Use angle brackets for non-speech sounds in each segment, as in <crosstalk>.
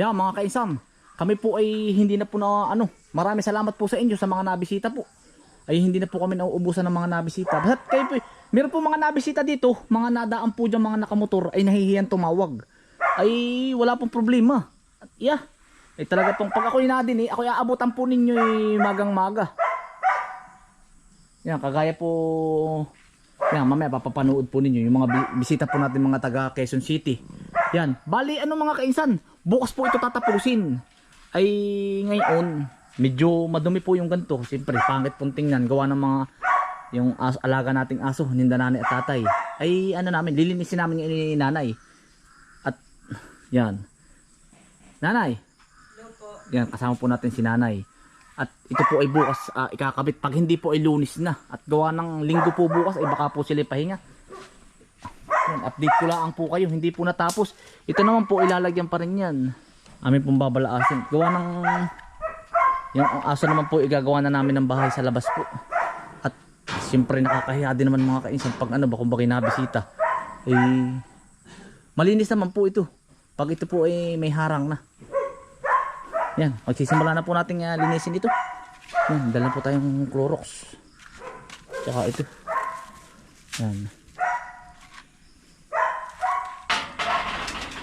Yeah, mga kainsan, kami po ay hindi na po na ano, marami salamat po sa inyo sa mga nabisita po. Ay hindi na po kami nauubusan ng mga nabisita. Basta kayo po, meron po mga nabisita dito, mga nadaan po dyan mga nakamotor ay nahihiyan tumawag. Ay wala pong problema. Yeah, eh talaga pong pag ako'y nadin eh, ako'y aabutan po ninyo eh, magang maga. Yan, kagaya po yan, mamaya papapanood po ninyo yung mga bi- bisita po natin mga taga Quezon City. Yan, bali ano mga kainsan, bukas po ito tatapusin. Ay ngayon, medyo madumi po yung ganito. Siyempre, pangit pong tingnan, gawa ng mga yung as alaga nating aso, ninda nanay at tatay. Ay ano namin, lilinisin namin yung ni nanay. At yan. Nanay. Yan, kasama po natin si nanay. At ito po ay bukas ah, ikakabit. Pag hindi po ay lunis na. At gawa ng linggo po bukas ay baka po sila pahinga. Yan, update ko lang po kayo. Hindi po natapos. Ito naman po ilalagyan pa rin yan. Amin pong babalaasin. Gawa ng... Yung aso naman po igagawa na namin ng bahay sa labas po. At siyempre nakakahiya din naman mga kainsan pag ano ba kung bakit nabisita. Eh, malinis naman po ito. Pag ito po ay may harang na. Yan, magsisimula na po natin uh, linisin ito. Yan, dala po tayong Clorox. Tsaka ito. Yan.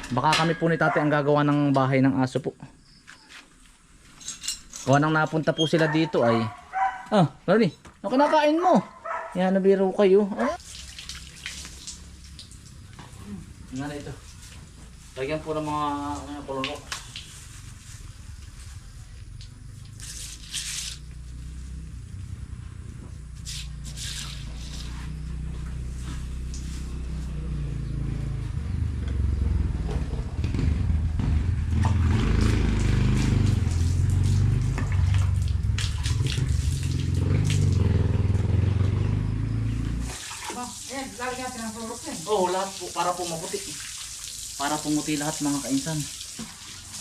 Baka kami po ni tate ang gagawa ng bahay ng aso po. Gawa nang napunta po sila dito ay Ah, Ronnie, ano kinakain mo? Yan, nabiro kayo. Ay. Nga na ito. Lagyan po ng mga ano, Clorox. Natin ng Clorox yan. Oo, lahat po, para po maputi. Para pumuti lahat mga kainsan.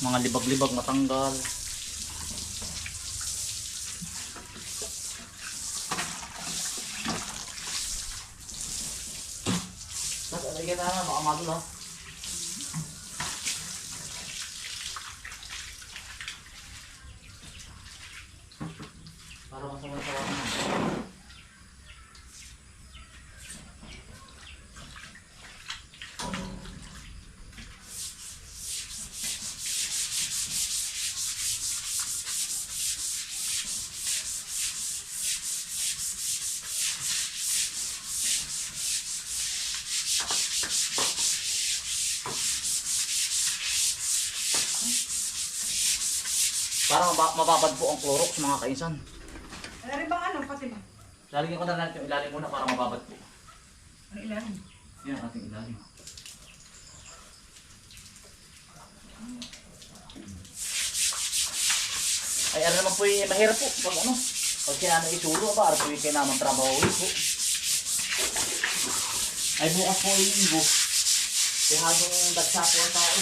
Mga libag-libag matanggal. Tapos, alagyan na baka madulas. Para masama-sama naman. Para maba- mababad po ang Clorox mga kainsan. Ano rin bang ano, pati ba? Lalagyan ko na natin yung ilalim muna para mababad po. Ano ilalim? Yan ang ating ilalim. Ay, ano naman po yung mahirap po. Pag ano, pag sinano isulo ba, ano po yung kailangan trabaho po. Ay, bukas po yung linggo. Dehadong dagsa po ang tao.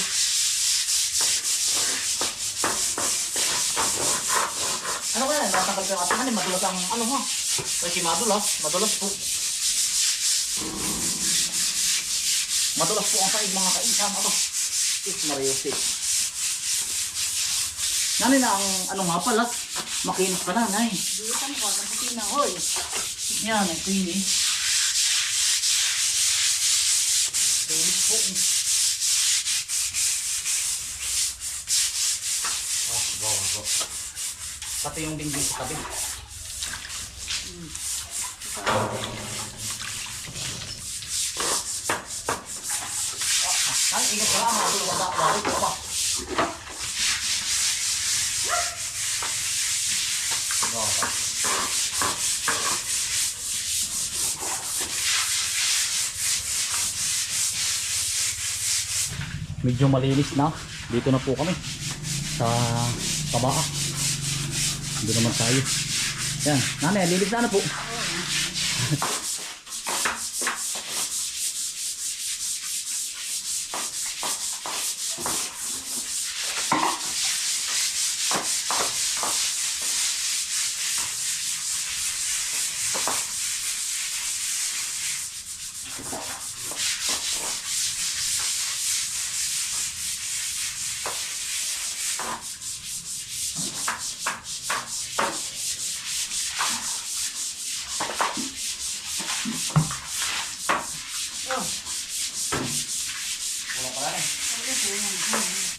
Ko yung ating ano, madulas ang ano ha. Kasi madulas, madulas po. Madulas po ang saig mga kainsan. Ano? Sis Mario Sis. Nani na ang ano nga pala, makinis pa na, nay. Bulitan ko, ng kusina, hoy. Yan, ang pili. Pilis po. eh. Ah, bawa ko. Pati yung dingding sa tabi. Ah, Ay, ingat ka lang. Matulog ka ba? Bakit ka ba? Bawa ka. medyo malinis na dito na po kami sa tabaa Di nomor ya, Yan, nanay, lilip sana po. <laughs>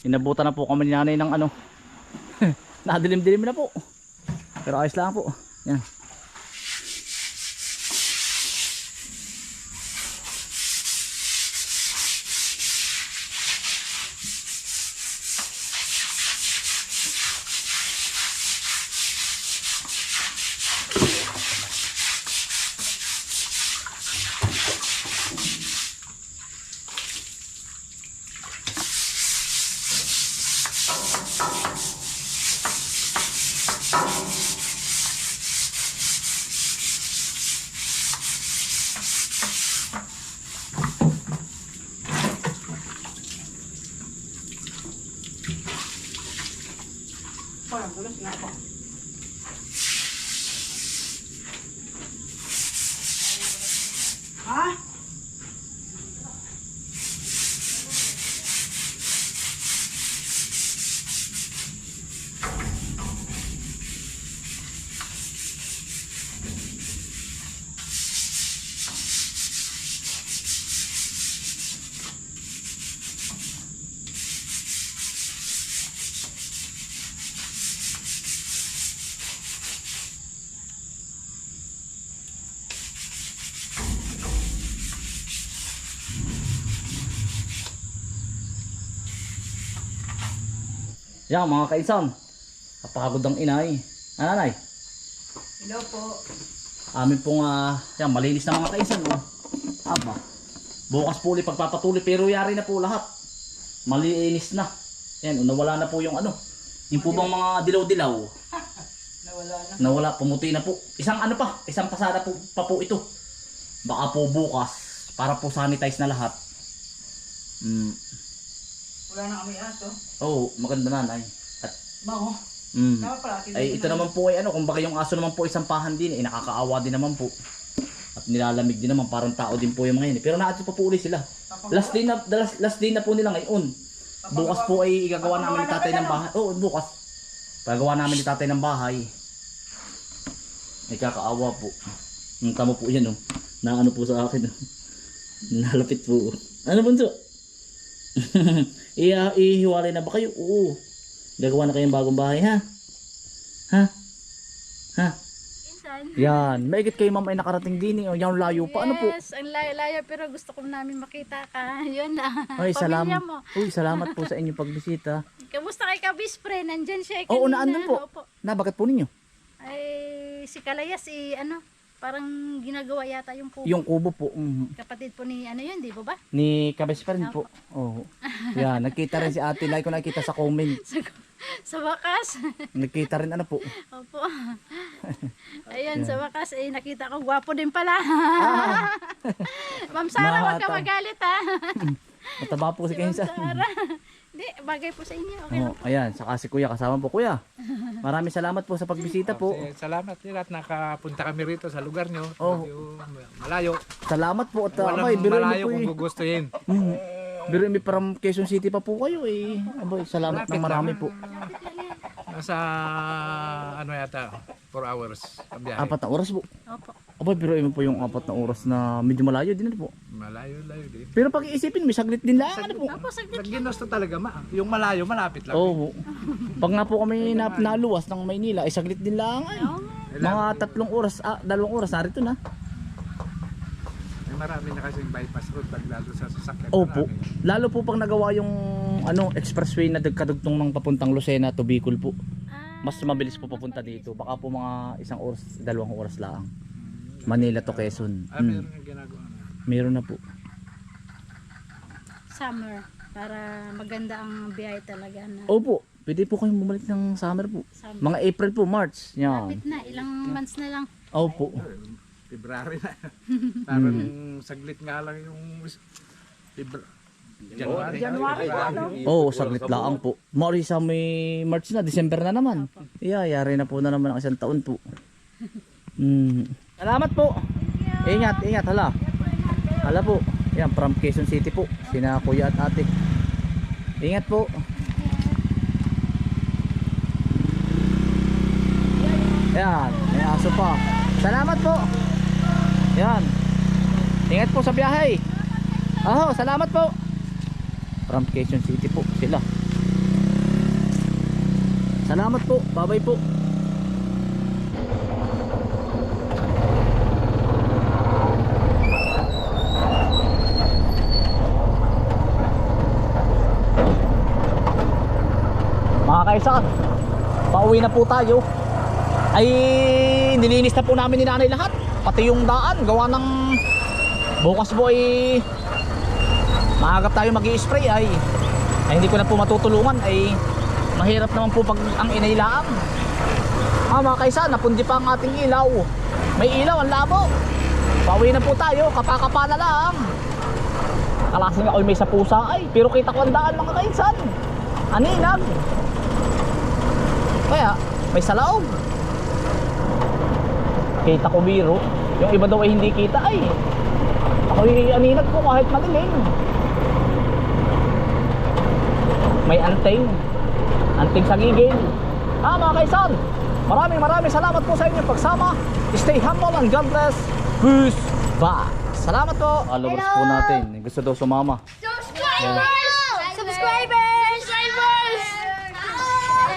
Inabutan na po kami ni nanay ng ano. <laughs> Nadilim-dilim na po. Pero ayos lang po. Yan. Parang tulos na ako. Ha? Yan mga kaisan. Kapagod ang inay. Ah, nanay. Hello po. Amin pong ah, yan, malinis na mga kaisan. Oh. Aba. Bukas po ulit pagpapatuloy pero yari na po lahat. Malinis na. Yan, nawala na po yung ano. Yung po bang mga dilaw-dilaw. <laughs> Nawala na. Nawala, pumuti na po. Isang ano pa, isang pasada po, pa po ito. Baka po bukas, para po sanitize na lahat. Mm. Wala na kami aso. Oh, maganda nanay. At, Bango. mm. Tama pala. Ay, ito naman po ay ano, kumbaga yung aso naman po isang pahan din, eh, nakakaawa din naman po. At nilalamig din naman, parang tao din po yung mga yun. eh. Pero naati pa po uli sila. Last day na, last, last day na po nila ngayon. Bukas po ay igagawa namin ni tatay ng bahay. Oo, bukas. Gagawa namin ni tatay ng bahay. Ay kakaawa po. Ang tamo po yan oh. Na ano po sa akin oh. <laughs> Nalapit po. Ano bunso? <laughs> Ihiwalay na ba kayo? Oo. Gagawa na kayong bagong bahay ha? Ha? Ha? Yan. Maigit kayo ma'am ay nakarating din eh. Oh, Yan layo pa. Ano po? Yes, ang layo-layo pero gusto ko namin makita ka. <laughs> Yun na. Ay, Pamilya salamat. mo. Uy, salamat po <laughs> sa inyong pagbisita. Kamusta kay Kabispre? Nandyan siya Oo, kanina. naandun po. Opo. Na, bakit po ninyo? Ay, si Kalayas, si ano, parang ginagawa yata yung kubo. Yung kubo po. mhm. Kapatid po ni ano yun, di ba ba? Ni Kabes pa rin po. Oo. Yan, nagkita rin si ate. Like ko nakita sa comment. <laughs> Sa, sa wakas. <laughs> Nagkita rin ano po. Opo. <laughs> Ayun, sa wakas, eh, nakita ko, gwapo din pala. Ma'am Sara, huwag ka magalit ha. Mataba po si Ma'am Kenza. Sara. Hindi, bagay po sa inyo. Okay Oo, lang. ayan, saka si Kuya kasama po Kuya. Maraming salamat po sa pagbisita po. Eh, salamat din at nakapunta kami rito sa lugar nyo. Oh. Medyo malayo. Salamat po at uh, Walang abay, malayo po kung eh. gugustuhin. Mm. Biro mi from Quezon City pa po kayo eh. Abay, salamat ng marami po. Nasa ano yata, 4 hours ang biyahe. Apat na oras po. Opo. Abay, biro mo po yung apat na oras na medyo malayo din ano po. Malayo, layo din. Pero pag iisipin, may saglit din lang ano po. Opo, saglit. Pag ginusto talaga, ma yung malayo, malapit lang. Oo. Pag nga po kami na, naluwas ng Maynila, ay saglit din lang ay. Mga tatlong oras, ah, dalawang oras narito na. May marami na kasing bypass road pag lalo sa sasakyan. Opo. marami. Lalo po pag nagawa yung ano expressway na kadugtong ng papuntang Lucena to Bicol po. Mas mabilis po papunta dito. Baka po mga isang oras, dalawang oras lang. Manila to Quezon. Ah, Hmm. meron yung ginagawa. na. Meron na po. summer para maganda ang biyahe talaga na Opo. Pwede po kayong bumalik ng summer po. summer. Mga April po, March. Yan. Lapit na, ilang months na lang. Opo. February na. <laughs> Parang Hmm. saglit nga lang yung February. January January. pa, no? Oo, oh, saglit lang po. Mari sa may March na, December na naman. Yeah, yari na po na naman ang isang taon po. Mm. Salamat po. Ingat, ingat, hala. Hala po. Yan, from Quezon City po. Sina kuya at ate. Ingat po. Yan, may aso pa. Salamat po. Yan. Ingat po sa biyahe. Oh, salamat po. From Quezon City po sila. Salamat po. Bye-bye po. Mga kaisan, pauwi na po tayo. Ay, nilinis na po namin ni nanay lahat. Pati yung daan, gawa ng bukas po ay maagap tayo mag spray ay, ay hindi ko na po matutulungan ay mahirap naman po pag ang inailaan. Ah, mga kaisan, napundi pa ang ating ilaw. May ilaw, ang labo. Pauwi na po tayo, kapakapa na lang. Kalasing ako may sa pusa ay, pero kita ko ang daan mga kaisan. Aninag. Kaya, may salaog. Kita ko biro. Yung iba daw ay hindi kita ay. Ako aninag ko kahit madilim. May anting. Anting sa gigil. Ah mga kaisan, maraming maraming salamat po sa inyong pagsama. Stay humble and God bless. Peace. Bye. Salamat po. Followers po natin. Gusto daw sumama. Subscribers! Subscribers! Subscribers!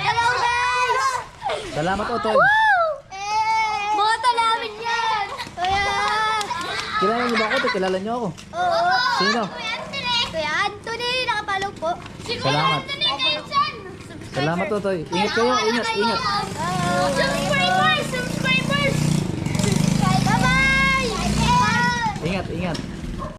Hello guys! Salamat Otoy. Bota namin yan! Kuya! Kilala niyo ba ako? Otoy? Kilala niyo ako. Oo! Sino? Kuya Anthony, nakapalong po. Si Salamat. Anthony Nelson! Salamat Otoy. Ingat kayo. Ingat, ingat. Subscribers! Subscribers! Bye-bye! Ingat, ingat.